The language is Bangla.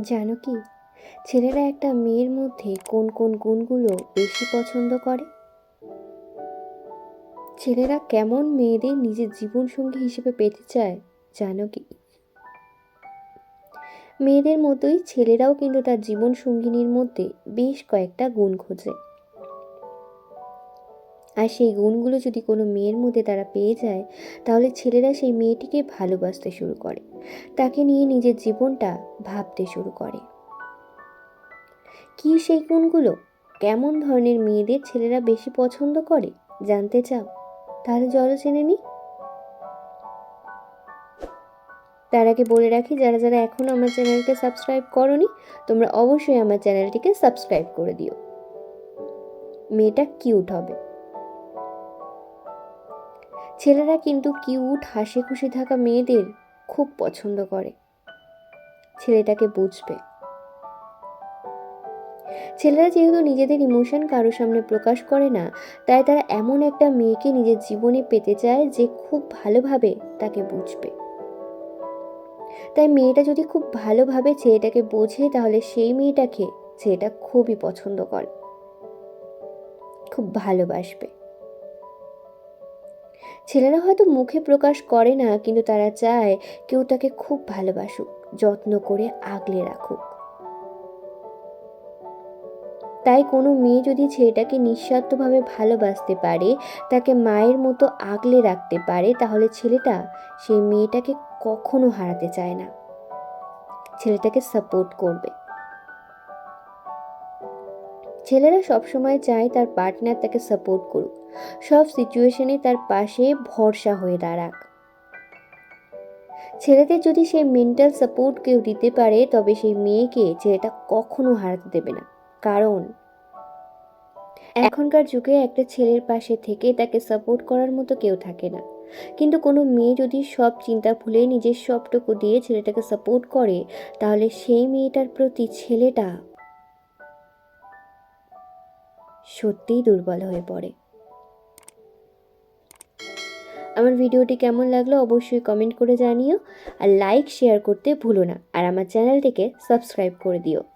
জানো কি? ছেলেরা একটা মেয়ের মধ্যে কোন কোন গুণগুলো বেশি পছন্দ করে? ছেলেরা কেমন মেয়েদের নিজের জীবনসঙ্গী হিসেবে পেতে চায়, জানো কি? মেয়েদের মতোই ছেলেরাও কিন্তু তার জীবন সঙ্গিনীর মধ্যে বেশ কয়েকটা গুণ খোঁজে। আর সেই গুণগুলো যদি কোনো মেয়ের মধ্যে তারা পেয়ে যায়, তাহলে ছেলেরা সেই মেয়েটিকে ভালোবাসতে শুরু করে। তাকে নিয়ে নিজের জীবনটা ভাবতে শুরু করে। কী সেই গুণগুলো? কেমন ধরনের মেয়েদের ছেলেরা বেশি পছন্দ করে? জানতে চাও? তাহলে জলও জেনে নি। তার আগে বলে রাখি, যারা যারা এখনও আমার চ্যানেলকে সাবস্ক্রাইব করনি, তোমরা অবশ্যই আমার চ্যানেলটিকে সাবস্ক্রাইব করে দিও। মেয়েটা কিউট হবে। ছেলেরা কিন্তু কিউট হাসি খুশি থাকা মেয়েদের খুব পছন্দ করে। ছেলেটাকে বুঝবে। ছেলেরা যেহেতু নিজেদের ইমোশন কারও সামনে প্রকাশ করে না, তাই তারা এমন একটা মেয়েকে নিজের জীবনে পেতে চায় যে খুব ভালোভাবে তাকে বুঝবে। তাই মেয়েটা যদি খুব ভালোভাবে ছেলেটাকে বোঝে, তাহলে সেই মেয়েটাকে ছেলেটা খুবই পছন্দ করে। খুব ভালোবাসবে। ছেলেরা হয়তো মুখে প্রকাশ করে না, কিন্তু তারা চায় কেউ তাকে খুব ভালোবাসুক, যত্ন করে আগলে রাখুক। তাই কোনো মেয়ে যদি ছেলেটাকে নিঃস্বার্থভাবে ভালোবাসতে পারে, তাকে মায়ের মতো আগলে রাখতে পারে, তাহলে ছেলেটা সেই মেয়েটাকে কখনো হারাতে চায় না। ছেলেটাকে সাপোর্ট করবে। ছেলেরা সবসময় চায় তার পার্টনার তাকে সাপোর্ট করুক। সব সিচুয়েশনে তার পাশে ভরসা হয়ে দাঁড়াক। ছেলেদের যদি সেই মেন্টাল সাপোর্ট কেউ দিতে পারে, তবে সেই মেয়েকে ছেলেটা কখনো হারাতে দেবে না। কারণ, এখনকার যুগে একটা ছেলের পাশে থেকে তাকে সাপোর্ট করার মতো কেউ থাকে না। কিন্তু কোনো মেয়ে যদি সব চিন্তা ভুলে নিজের সবটুকু দিয়ে ছেলেটাকে সাপোর্ট করে, তাহলে সেই মেয়েটার প্রতি ছেলেটা সত্যিই দুর্বল হয়ে পড়ে। আমার ভিডিওটি কেমন লাগল অবশ্যই কমেন্ট করে জানিও আর লাইক শেয়ার করতে ভুলো না। আর আমার চ্যানেলটিকে সাবস্ক্রাইব করে দিও।